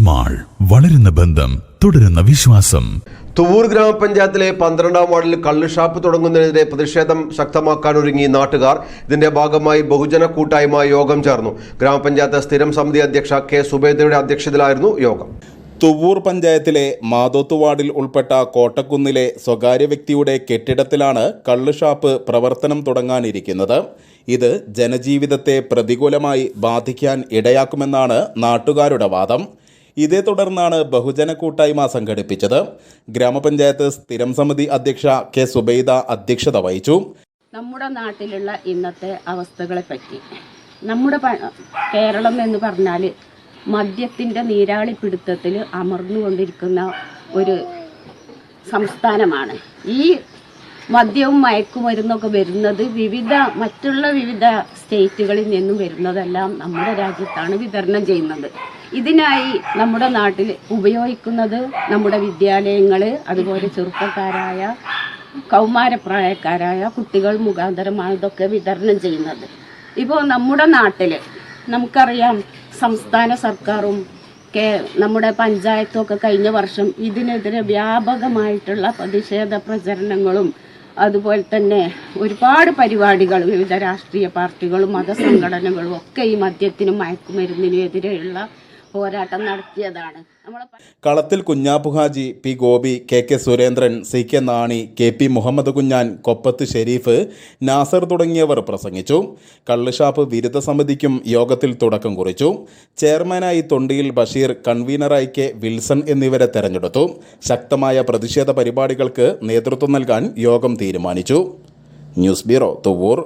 Mall വളരുന്ന ബന്ധം തുടരുന്ന വിശ്വാസം. തുവൂർ ഗ്രാമപഞ്ചായത്തിലെ പന്ത്രണ്ടാം വാർഡിൽ കള്ളുഷാപ്പ് തുടങ്ങുന്നതിനെതിരെ പ്രതിഷേധം ശക്തമാക്കാനൊരുങ്ങി നാട്ടുകാർ. ഇതിന്റെ ഭാഗമായി ബഹുജന കൂട്ടായ്മ യോഗം ചേർന്നു. ഗ്രാമപഞ്ചായത്ത് സ്ഥിരം സമിതി അധ്യക്ഷ കെ സുബേദയുടെ അധ്യക്ഷതയിലായിരുന്നു യോഗം. തുവ്വൂർ പഞ്ചായത്തിലെ മാതോത്ത് വാർഡിൽ ഉൾപ്പെട്ട കോട്ടക്കുന്നിലെ സ്വകാര്യ വ്യക്തിയുടെ കെട്ടിടത്തിലാണ് കള്ളുഷാപ്പ് പ്രവർത്തനം തുടങ്ങാനിരിക്കുന്നത്. ഇത് ജനജീവിതത്തെ പ്രതികൂലമായി ബാധിക്കാൻ ഇടയാക്കുമെന്നാണ് നാട്ടുകാരുടെ വാദം. ഇതേ തുടർന്നാണ് ബഹുജന കൂട്ടായ്മ സംഘടിപ്പിച്ചത്. ഗ്രാമപഞ്ചായത്ത് സ്ഥിരം സമിതി അധ്യക്ഷ കെ സുബൈദ അധ്യക്ഷത വഹിച്ചു. നമ്മുടെ നാട്ടിലുള്ള ഇന്നത്തെ അവസ്ഥകളെ പറ്റി നമ്മുടെ കേരളം എന്ന് പറഞ്ഞാൽ മദ്യത്തിന്റെ നീരാളിപ്പിടുത്തത്തിൽ അമർന്നുകൊണ്ടിരിക്കുന്ന ഒരു സംസ്ഥാനമാണ്. ഈ മദ്യവും മയക്കുമരുന്നൊക്കെ വരുന്നത് വിവിധ മറ്റുള്ള വിവിധ സ്റ്റേറ്റുകളിൽ നിന്നും വരുന്നതെല്ലാം നമ്മുടെ രാജ്യത്താണ് വിതരണം ചെയ്യുന്നത്. ഇതിനായി നമ്മുടെ നാട്ടിൽ ഉപയോഗിക്കുന്നത് നമ്മുടെ വിദ്യാലയങ്ങൾ അതുപോലെ ചെറുപ്പക്കാരായ കൗമാരപ്രായക്കാരായ കുട്ടികൾ മുഖാന്തരമാണ് ഇതൊക്കെ വിതരണം ചെയ്യുന്നത്. ഇപ്പോൾ നമ്മുടെ നാട്ടിൽ നമുക്കറിയാം സംസ്ഥാന സർക്കാരും നമ്മുടെ പഞ്ചായത്തും ഒക്കെ കഴിഞ്ഞ വർഷം ഇതിനെതിരെ വ്യാപകമായിട്ടുള്ള പ്രതിഷേധ പ്രചരണങ്ങളും അതുപോലെ തന്നെ ഒരുപാട് പരിപാടികൾ വിവിധ രാഷ്ട്രീയ പാർട്ടികളും മതസംഘടനകളും ഒക്കെ ഈ മദ്യത്തിനും മയക്കുമരുന്നിനും എതിരെയുള്ള പോരാട്ടം നടത്തിയതാണ്. കളത്തിൽ Kunjappuhaji P Gopi K K Surendran C K Nani K P Muhammad Kunjan Koppath Sharif Nasar തുടങ്ങിയവർ പ്രസംഗിച്ചു. കള്ളുഷാപ്പ് വിരുദ്ധ സമിതിക്കും യോഗത്തിൽ തുടക്കം കുറിച്ചു. ചെയർമാനായി തൊണ്ടിയിൽ ബഷീർ കൺവീനറായി കെ വിൽസൺ എന്നിവരെ തെരഞ്ഞെടുത്തു. ശക്തമായ പ്രതിഷേധ പരിപാടികൾക്ക് നേതൃത്വം നൽകാൻ യോഗം തീരുമാനിച്ചു. News bureau Thuvvur.